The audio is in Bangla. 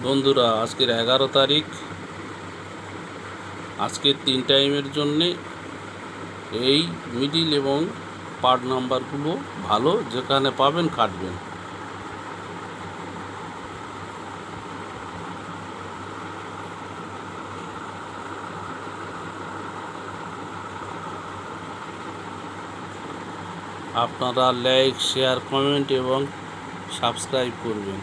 বন্ধুরা, আজকের এগারো তারিখ। আজকের তিন টাইমের জন্যে এই মিডিল এবং পার্ট নাম্বারগুলো ভালো, যেখানে পাবেন কাটবেন। আপনারা লাইক, শেয়ার, কমেন্ট এবং সাবস্ক্রাইব করবেন।